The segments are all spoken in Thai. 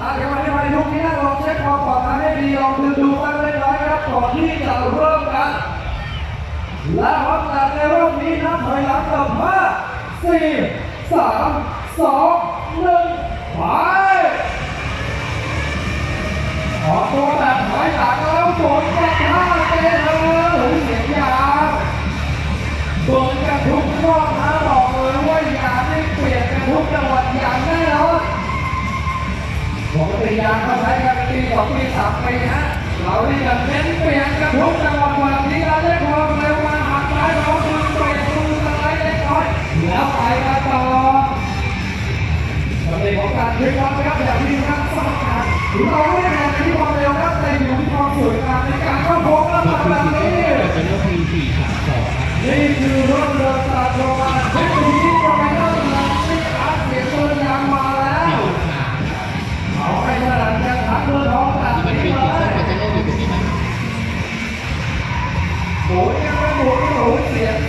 อาเดี๋ยววันนี้วันทุกที่นั่งลองเช็คความปลอดภัยให้ดีลองดูดูบ้างเล็กน้อยครับก่อนที่จะเริ่มกัน และห้องแต่ในรอบนี้นับถอยหลังกับห้าสี่สามสองหนึ่งไปออกตัวแบบถอยหลังแล้วฝนกระทาเตะเลยเสียง ปกติยาเข้าใช้กันปีสองปีสามปีฮะเราที่จะเน้นเปลี่ยนกันทุกจังหวัดวันนี้เราได้ความเร็วมาหักซ้ายเราคือเปลี่ยนมือสไลด์เล็กน้อยแล้วไปกันต่อสเต็ปของการพลิกความนะครับอย่างที่นักสมัครับเราไม่ได้แข่งที่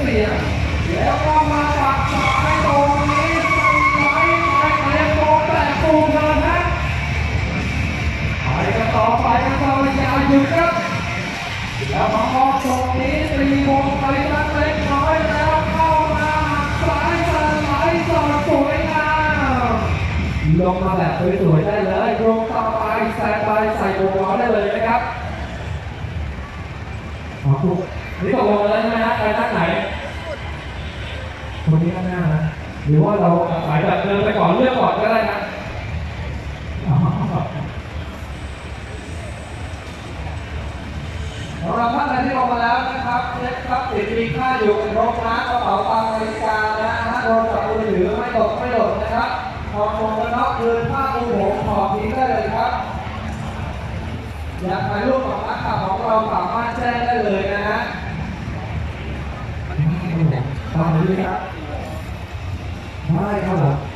เสียแล้วก็มาปักสายตรงนี้สไลด์ไปเรียนโปรแต่ปูเกินนะไปกันต่อไปกันต่ออย่าหยุดครับแล้วมามองตรงนี้ตีวงไปสักเล็กน้อยแล้วเข้ามาหักซ้ายสไลด์สอดสวยงามลงมาแบบสวยๆได้เลยลงต่อไปแซงไปใส่วงล้อได้เลยนะครับขอบคุณ นี่ตกลงแล้วใช่ไหมฮะไปนั่งไหนคนนี้ข้างหน้านะหรือว่าเราหมายแบบเดินไปก่อนเลือกก่อนก็ได้นะสำหรับท่านใดที่ลงมาแล้วนะครับเช็คทรัพย์สินมีค่าอยู่ครบนะกระเป๋าตังค์นาฬิกานะฮะโทรศัพท์มือถือไม่ตกไม่หล่นนะครับทองมงกันน็อกคืนผ้าปูผมถอดทิ้งได้เลยครับ อยากถ่ายรูปกับนักข่าวของเราสามารถแจ้งได้เลยนะฮะ ทำดีครับใช่ครับผม